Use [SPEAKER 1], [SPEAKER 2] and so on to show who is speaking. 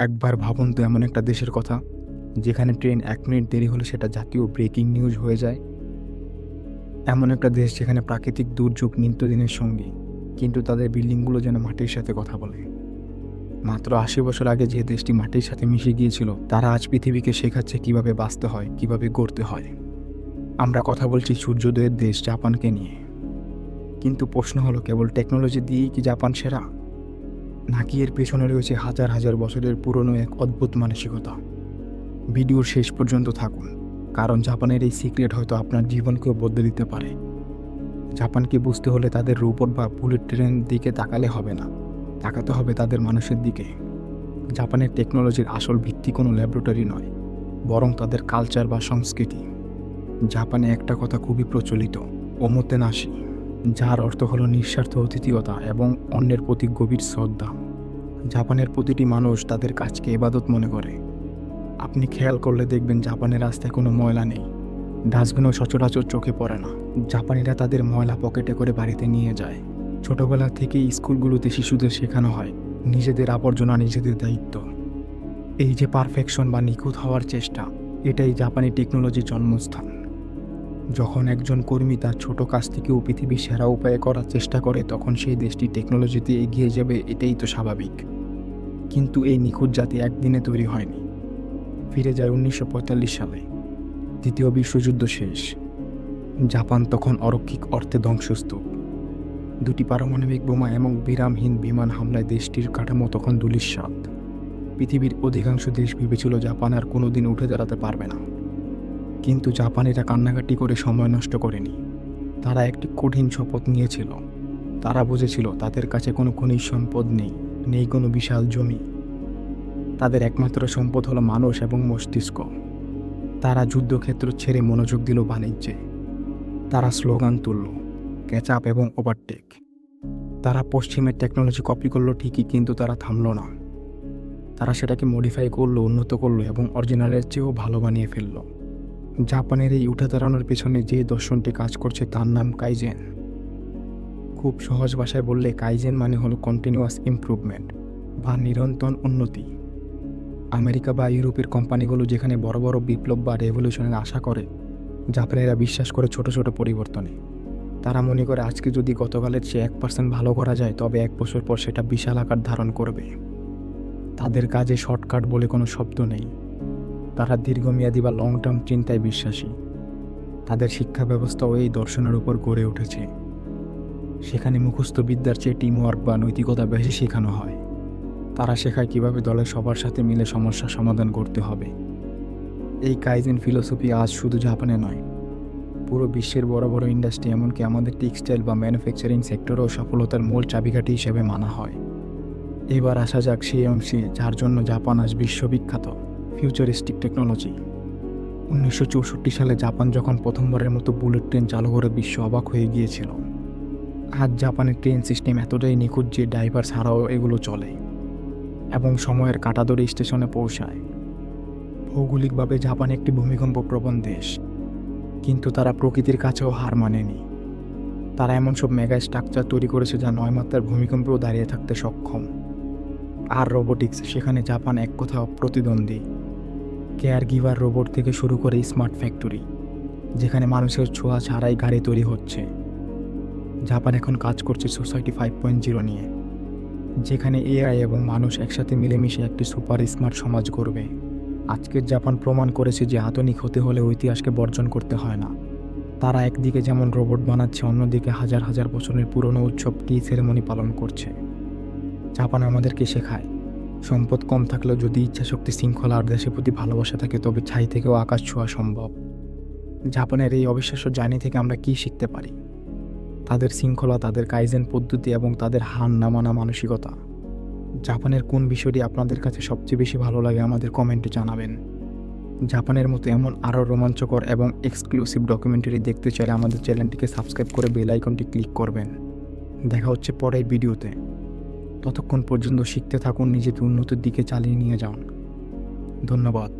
[SPEAKER 1] একবার ভাবুন তো এমন একটা দেশের কথা, যেখানে ট্রেন এক মিনিট দেরি হলে সেটা জাতীয় ব্রেকিং নিউজ হয়ে যায়। এমন একটা দেশ যেখানে প্রাকৃতিক দুর্যোগ নিত্যদিনের সঙ্গী, কিন্তু তাদের বিল্ডিংগুলো যেন মাটির সাথে কথা বলে। মাত্র আশি বছর আগে যে দেশটি মাটির সাথে মিশে গিয়েছিল, তারা আজ পৃথিবীকে শেখাচ্ছে কীভাবে বাঁচতে হয়, কীভাবে গড়তে হয়। আমরা কথা বলছি সূর্যোদয়ের দেশ জাপানকে নিয়ে। কিন্তু প্রশ্ন হলো, কেবল টেকনোলজি দিয়েই কি জাপান সেরা? নাকি এর পেছনে রয়েছে হাজার হাজার বছরের পুরনো এক অদ্ভুত মানসিকতা। ভিডিওর শেষ পর্যন্ত থাকুন, কারণ জাপানের এই সিক্রেট হয়তো আপনার জীবনকেও বদলে দিতে পারে। জাপানকে বুঝতে হলে তাদের রোবট বা বুলেট ট্রেনের দিকে তাকালে হবে না, তাকাতে হবে তাদের মানুষের দিকে। জাপানের টেকনোলজির আসল ভিত্তি কোনো ল্যাবরেটরি নয়, বরং তাদের কালচার বা সংস্কৃতি। জাপানে একটা কথা খুবই প্রচলিত ওমতে নাসি যার অর্থ হলো নিঃস্বার্থ অতিথিয়তা এবং অন্যের প্রতি গভীর শ্রদ্ধা। জাপানের প্রতিটি মানুষ তাদের কাজকে ইবাদত মনে করে। আপনি খেয়াল করলে দেখবেন জাপানের রাস্তায় কোনো ময়লা নেই। ডাস্টবিনও সচরাচর চোখে পড়ে না। জাপানিরা তাদের ময়লা পকেটে করে বাড়িতে নিয়ে যায়। ছোটবেলা থেকেই স্কুলগুলোতে শিশুদের শেখানো হয়, নিজেদের আবর্জনা নিজেদের দায়িত্ব। এই যে পারফেকশন বা নিখুঁত হওয়ার চেষ্টা, এটাই জাপানি টেকনোলজির জন্মস্থান। যখন একজন কর্মী তার ছোট কাজ থেকেও পৃথিবীর সেরা উপায়ে করার চেষ্টা করে, তখন সেই দেশটি টেকনোলজিতে এগিয়ে যাবে, এটাই তো স্বাভাবিক। কিন্তু এই নিখুঁত জাতি একদিনে তৈরি হয়নি। ফিরে যায় উনিশশো পঁয়তাল্লিশ সালে। দ্বিতীয় বিশ্বযুদ্ধ শেষ। জাপান তখন অরক্ষিক অর্থে ধ্বংসস্তূপ। দুটি পারমাণবিক বোমা এবং বিরামহীন বিমান হামলায় দেশটির কাঠামো তখন দুলিশ্বাত পৃথিবীর অধিকাংশ দেশ ভেবেছিল জাপান আর কোনোদিন উঠে দাঁড়াতে পারবে না। কিন্তু জাপানিরা কান্নাকাটি করে সময় নষ্ট করেনি। তারা একটি কঠিন শপথ নিয়েছিল। তারা বুঝেছিল তাদের কাছে কোনো খনিজ সম্পদ নেই নেই কোনো বিশাল জমি। তাদের একমাত্র সম্পদ হলো মানুষ এবং মস্তিষ্ক। তারা যুদ্ধক্ষেত্র ছেড়ে মনোযোগ দিল বাণিজ্যে। তারা স্লোগান তুলল ক্যাচ আপ এবং ওভারটেক। তারা পশ্চিমের টেকনোলজি কপি করল ঠিকই, কিন্তু তারা থামলো না। তারা সেটাকে মডিফাই করল, উন্নত করল এবং অরিজিনালের চেয়েও ভালো বানিয়ে ফেলল। জাপানের এই উঠে দাঁড়ানোর পেছনে যে দর্শনটি কাজ করছে তার নাম কাইজেন। খুব সহজ ভাষায় বললে কাইজেন মানে হলো কন্টিনিউয়াস ইমপ্রুভমেন্ট বা নিরন্তর উন্নতি। আমেরিকা বা ইউরোপের কোম্পানিগুলো যেখানে বড় বড় বিপ্লব বা রেভলিউশনের আশা করে, জাপানিরা বিশ্বাস করে ছোট ছোট পরিবর্তনে। তারা মনে করে আজকে যদি গতকালের চেয়ে এক পার্সেন্ট ভালো করা যায়, তবে এক বছর পর সেটা বিশাল আকার ধারণ করবে। তাদের কাজে শর্টকাট বলে কোনো শব্দ নেই। তারা দীর্ঘমেয়াদী বা লং টার্ম চিন্তায় বিশ্বাসী। তাদের শিক্ষা ব্যবস্থাও এই দর্শনের উপর গড়ে উঠেছে। সেখানে মুখস্থ বিদ্যার চেয়ে টিম ওয়ার্ক বা নৈতিকতা বেশি শেখানো হয়। তারা শেখায় কীভাবে দলের সবার সাথে মিলে সমস্যা সমাধান করতে হবে। এই কাইজেন ফিলোসফি আজ শুধু জাপানে নয়, পুরো বিশ্বের বড় বড় ইন্ডাস্ট্রি এমনকি আমাদের টেক্সটাইল বা ম্যানুফ্যাকচারিং সেক্টরেও সফলতার মূল চাবিকাঠি হিসেবে মানা হয়। এবার আসা যাক সেই অংশে যার জন্য জাপান আজ বিশ্ববিখ্যাত। ফিউচারিস্টিক টেকনোলজি উনিশশো চৌষট্টি সালে জাপান যখন প্রথমবারের মতো বুলেট ট্রেন চালু করে, বিশ্ব অবাক হয়ে গিয়েছিল। আজ জাপানের ট্রেন সিস্টেম এতটাই নিখুঁত যে ড্রাইভার ছাড়াও এগুলো চলে এবং সময়ের কাটাদড়ি স্টেশনে পৌঁছায়। ভৌগোলিকভাবে জাপান একটি ভূমিকম্প প্রবণ দেশ, কিন্তু তারা প্রকৃতির কাছেও হার মানেনি। তারা এমন সব মেগা স্ট্রাকচার তৈরি করেছে যা নয় মাত্রার ভূমিকম্পেও দাঁড়িয়ে থাকতে সক্ষম। আর রোবোটিক্স, সেখানে জাপান এক কথা প্রতিদ্বন্দ্বী। কেয়ার গিভার রোবট থেকে শুরু করে স্মার্ট ফ্যাক্টরি, যেখানে মানুষের ছোঁয়া ছাড়াই গাড়ি তৈরি হচ্ছে। জাপান এখন কাজ করছে সোসাইটি ফাইভ পয়েন্ট জিরো নিয়ে, যেখানে এআই এবং মানুষ একসাথে মিলেমিশে একটি সুপার স্মার্ট সমাজ গড়বে। আজকের জাপান প্রমাণ করেছে যে আধুনিক হতে হলে ঐতিহাসকে বর্জন করতে হয় না। তারা একদিকে যেমন রোবট বানাচ্ছে, অন্যদিকে হাজার হাজার বছরের পুরনো উৎসব টি সেরেমনি পালন করছে। জাপান আমাদেরকে শেখায় সম্পদ কম থাকলেও যদি ইচ্ছাশক্তি, শৃঙ্খলা আর দেশের প্রতি ভালোবাসা থাকে, তবে ছাই থেকেও আকাশ ছোঁয়া সম্ভব। জাপানের এই অবিশ্বাস্য জার্নি থেকে আমরা কি শিখতে পারি? তাদের শৃঙ্খলা, তাদের কাইজেন পদ্ধতি এবং তাদের হার না মানা মানসিকতা। জাপানের কোন বিষয়টি আপনাদের কাছে সবচেয়ে বেশি ভালো লাগে আমাদের কমেন্টে জানাবেন। জাপানের মতো এমন আরও রোমাঞ্চকর এবং এক্সক্লুসিভ ডকুমেন্টারি দেখতে চাইলে আমাদের চ্যানেলটিকে সাবস্ক্রাইব করে বেল আইকনটি ক্লিক করবেন। দেখা হচ্ছে পরের ভিডিওতে। ততক্ষণ পর্যন্ত শিখতে থাকুন নিজেকে উন্নতির দিকে চালিয়ে নিয়ে যান। ধন্যবাদ।